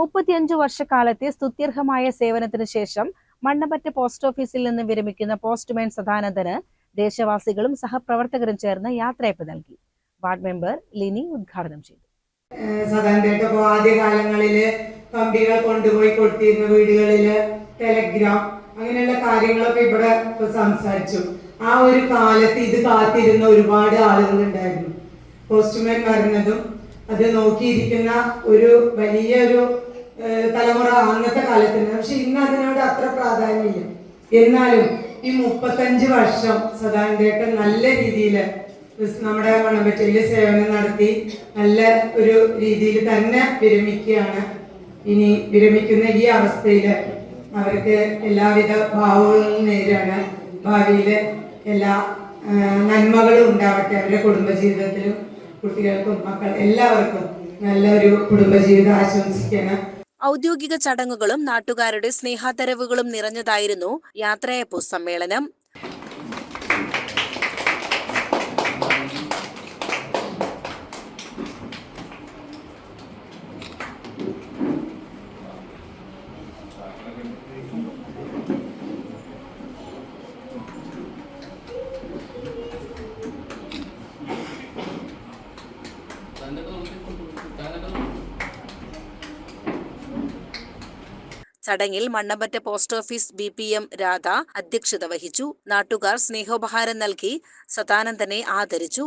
മുപ്പത്തിയഞ്ചു വർഷക്കാലത്തെ സ്തുത്യർഹമായ സേവനത്തിന് ശേഷം മണ്ണമ്പറ്റ പോസ്റ്റ് ഓഫീസിൽ നിന്ന് വിരമിക്കുന്ന പോസ്റ്റ്മാൻ സദാനന്ദന് ദേശവാസികളും സഹപ്രവർത്തകരും ചേർന്ന് യാത്രയപ്പ് നൽകി. വാർഡ് മെമ്പർ ലിനി ഉദ്ഘാടനം ചെയ്തു. ഇപ്പോൾ ആദ്യകാലങ്ങളിൽ കമ്പികൾ കൊണ്ടുപോയി കൊടുത്തിരുന്ന വീടുകളിൽ ടെലഗ്രാം അങ്ങനെയുള്ള കാര്യങ്ങളൊക്കെ ഇവിടെ സംസാരിച്ചു. ആ ഒരു കാലത്ത് ഇത് കാത്തിരുന്ന ഒരുപാട് ആളുകൾ ഉണ്ടായിരുന്നു പോസ്റ്റ്മാൻ വരുന്നതും അത് നോക്കിയിരിക്കുന്ന ഒരു ഏഹ്, തലമുറ കാലത്തുണ്ട് പക്ഷെ ഇന്ന് അതിനോട് അത്ര പ്രാധാന്യമില്ല. എന്നാലും ഈ മുപ്പത്തഞ്ച് വർഷം സദാനന്ദേട്ടൻ നല്ല രീതിയിൽ നമ്മുടെ മണമ്പറ്റയിൽ സേവനം നടത്തി നല്ല ഒരു രീതിയിൽ തന്നെ വിരമിക്കുകയാണ്. ഇനി വിരമിക്കുന്ന ഈ അവസ്ഥയിൽ അവർക്ക് എല്ലാവിധ ഭാവങ്ങളും നേരാണ് ഭാവിയിൽ എല്ലാ നന്മകളും ഉണ്ടാവട്ടെ അവരുടെ കുടുംബജീവിതത്തിലും കുട്ടികൾക്കും മക്കൾ എല്ലാവർക്കും നല്ലൊരു കുടുംബജീവിതം ആശംസിക്കണം ഔദ്യോഗിക ചടങ്ങുകളും നാട്ടുകാരുടെ സ്നേഹാദരവുകളും നിറഞ്ഞതായിരുന്നു യാത്രയപ്പു സമ്മേളനം. ചടങ്ങിൽ Mannampatta post office B P M Radha അധ്യക്ഷത വഹിച്ചു. നാട്ടുകാർ സ്നേഹോപഹാരം നൽകി സദാനന്ദനെ ആദരിച്ചു.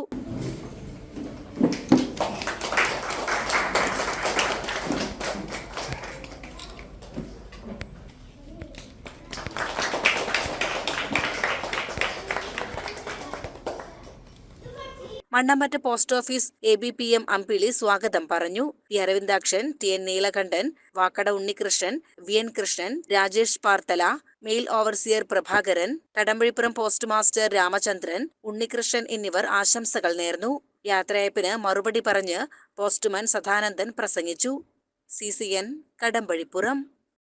Mannampatta post office A B P M Ambili സ്വാഗതം പറഞ്ഞു. T Aravindakshan T N Neelakantan Vakkada Unnikrishnan V N Krishnan Rajesh Parthala mail overseer Prabhakaran Kadambazhipuram post master Ramachandran Unnikrishnan എന്നിവർ ആശംസകൾ നേർന്നു. യാത്രയപ്പിന് മറുപടി പറഞ്ഞ് പോസ്റ്റ്മാൻ സദാനന്ദൻ പ്രസംഗിച്ചു. C C N Kadambazhipuram.